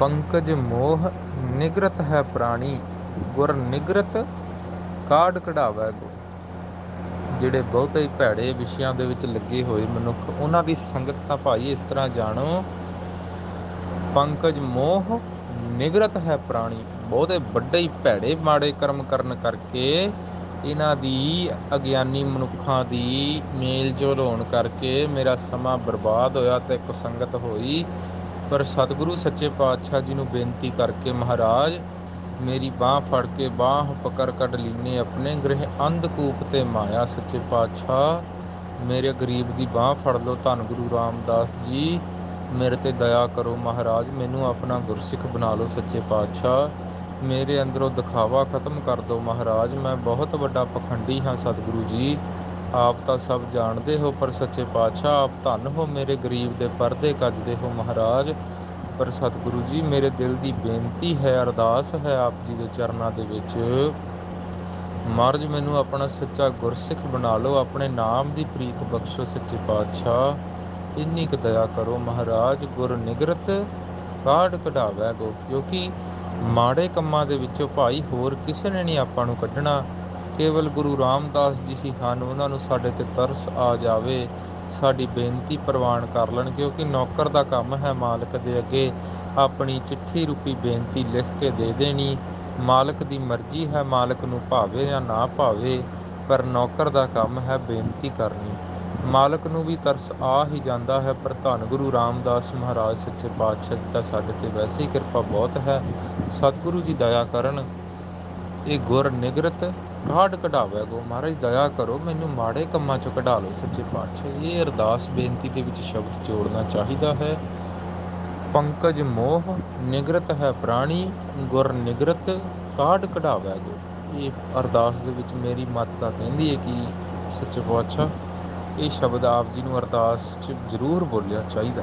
ਪੰਕਜ ਮੋਹ ਨਿਗਰਤ ਹੈ ਪ੍ਰਾਣੀ, ਗੁਰ ਨਿਗਰਤ ਕਾਢ ਕਢਾਵੈ ਗੋ ਜਿਹੜੇ ਬਹੁਤੇ ਹੀ ਭੈੜੇ ਵਿਸ਼ਿਆਂ ਦੇ ਵਿੱਚ ਲੱਗੇ ਹੋਏ ਮਨੁੱਖ, ਉਹਨਾਂ ਦੀ ਸੰਗਤ ਤਾਂ ਭਾਈ ਇਸ ਤਰ੍ਹਾਂ ਜਾਣੋ, ਪੰਕਜ ਮੋਹ ਨਿਗਰਤ ਹੈ ਪ੍ਰਾਣੀ। ਬਹੁਤੇ ਵੱਡੇ ਹੀ ਭੈੜੇ ਮਾੜੇ ਕਰਮ ਕਰਨ ਕਰਕੇ ਇਹਨਾਂ ਦੀ ਅਗਿਆਨੀ ਮਨੁੱਖਾਂ ਦੀ ਮੇਲ ਜੋਲ ਹੋਣ ਕਰਕੇ ਮੇਰਾ ਸਮਾਂ ਬਰਬਾਦ ਹੋਇਆ ਤੇ ਕੁਸੰਗਤ ਹੋਈ। ਪਰ ਸਤਿਗੁਰੂ ਸੱਚੇ ਪਾਤਸ਼ਾਹ ਜੀ ਨੂੰ ਬੇਨਤੀ ਕਰਕੇ ਮਹਾਰਾਜ, ਮੇਰੀ ਬਾਹ ਫੜ ਕੇ ਬਾਹ ਪਕੜ ਕੱਢ ਲੀਨੇ ਆਪਣੇ ਗ੍ਰਹਿ ਅੰਧਕੂਪ ਤੇ ਮਾਇਆ, ਸੱਚੇ ਪਾਤਸ਼ਾਹ। ਮੇਰੇ ਗਰੀਬ ਦੀ ਬਾਹ ਫੜ ਲਓ, ਧੰਨ ਗੁਰੂ ਰਾਮਦਾਸ ਜੀ। ਮੇਰੇ ਤੇ ਦਇਆ ਕਰੋ ਮਹਾਰਾਜ, ਮੈਨੂੰ ਆਪਣਾ ਗੁਰਸਿੱਖ ਬਣਾ ਲਓ, ਸੱਚੇ ਪਾਤਸ਼ਾਹ। ਮੇਰੇ ਅੰਦਰੋਂ ਦਿਖਾਵਾ ਖਤਮ ਕਰ ਦਿਓ ਮਹਾਰਾਜ, ਮੈਂ ਬਹੁਤ ਵੱਡਾ ਪਖੰਡੀ ਹਾਂ ਸਤਿਗੁਰੂ ਜੀ। ਆਪ ਤਾਂ ਸਭ ਜਾਣਦੇ ਹੋ, ਪਰ ਸੱਚੇ ਪਾਤਸ਼ਾਹ, ਆਪ ਧੰਨ ਹੋ ਮੇਰੇ ਗਰੀਬ ਦੇ ਪਰਦੇ ਕੱਜਦੇ ਹੋ ਮਹਾਰਾਜ। ਪਰ ਸਤਿਗੁਰੂ ਜੀ, ਮੇਰੇ ਦਿਲ ਦੀ ਬੇਨਤੀ ਹੈ, ਅਰਦਾਸ ਹੈ ਆਪ ਜੀ ਦੇ ਚਰਨਾਂ ਦੇ ਵਿੱਚ। ਮਹਾਰਾਜ, ਮੈਨੂੰ ਆਪਣਾ ਸੱਚਾ ਗੁਰਸਿੱਖ ਬਣਾ ਲਓ, ਆਪਣੇ ਨਾਮ ਦੀ ਪ੍ਰੀਤ ਬਖਸ਼ੋ ਸੱਚੇ ਪਾਤਸ਼ਾਹ। ਇੰਨੀ ਕੁ ਦਇਆ ਕਰੋ ਮਹਾਰਾਜ, ਗੁਰ ਨਿਗਰਤ ਕਾਢ ਕਢਾਵੈ ਗੋ ਕਿਉਂਕਿ ਮਾੜੇ ਕੰਮਾਂ ਦੇ ਵਿੱਚੋਂ ਭਾਈ ਹੋਰ ਕਿਸੇ ਨੇ ਨਹੀਂ ਆਪਾਂ ਨੂੰ ਕੱਢਣਾ। ਕੇਵਲ ਗੁਰੂ ਰਾਮਦਾਸ ਜੀ ਹੀ ਹਨ, ਉਹਨਾਂ ਨੂੰ ਸਾਡੇ ਤੇ ਤਰਸ ਆ ਜਾਵੇ, ਸਾਡੀ ਬੇਨਤੀ ਪ੍ਰਵਾਨ ਕਰ ਲੈਣ, ਕਿਉਂਕਿ ਨੌਕਰ ਦਾ ਕੰਮ ਹੈ ਮਾਲਕ ਦੇ ਅੱਗੇ। ਆਪਣੀ ਚਿੱਠੀ ਰੂਪੀ ਬੇਨਤੀ ਲਿਖ ਕੇ ਦੇ ਦੇਣੀ, ਮਾਲਕ ਦੀ ਮਰਜ਼ੀ ਹੈ ਮਾਲਕ ਨੂੰ ਭਾਵੇ ਜਾਂ ਨਾ ਭਾਵੇ, ਪਰ ਨੌਕਰ ਦਾ ਕੰਮ ਹੈ ਬੇਨਤੀ ਕਰਨੀ। ਮਾਲਕ ਨੂੰ ਵੀ ਤਰਸ ਆ ਹੀ ਜਾਂਦਾ ਹੈ, ਪਰ ਧੰਨ ਗੁਰੂ ਰਾਮਦਾਸ ਮਹਾਰਾਜ, ਸੱਚੇ ਪਾਤਸ਼ਾਹ ਜੀ ਦਾ ਸਾਡੇ ਤੇ ਵੈਸੇ ਹੀ ਕਿਰਪਾ ਬਹੁਤ ਹੈ। ਸਤਿਗੁਰੂ ਜੀ, ਦਇਆ ਕਰਨ। ਇਹ ਗੁਰ ਨਿਗਰਤ ਕਾਢ ਕਢਾਵੇ ਗੋ। ਮਹਾਰਾਜ, ਦਇਆ ਕਰੋ, ਮੈਨੂੰ ਮਾੜੇ ਕੰਮਾਂ ਚੋਂ ਕਢਾ ਲਓ। ਸੱਚੇ ਪਾਤਸ਼ਾਹ, ਇਹ ਅਰਦਾਸ ਬੇਨਤੀ ਦੇ ਵਿੱਚ ਸ਼ਬਦ ਜੋੜਨਾ ਚਾਹੀਦਾ ਹੈ। ਪੰਕਜ ਮੋਹ, ਨਿਗਰਤ ਹੈ ਪ੍ਰਾਣੀ, ਗੁਰ ਨਿਗਰਤ ਕਾਢ ਕਢਾਵੇ ਗੋ। ਇਹ ਅਰਦਾਸ ਦੇ ਵਿੱਚ ਮੇਰੀ ਮਤ ਤਾਂ ਕਹਿੰਦੀ ਹੈ ਕਿ ਸੱਚੇ ਪਾਤਸ਼ਾਹ, ਇਹ ਸ਼ਬਦ ਆਪ ਜੀ ਨੂੰ ਅਰਦਾਸ 'ਚ ਜ਼ਰੂਰ ਬੋਲਿਆ ਚਾਹੀਦਾ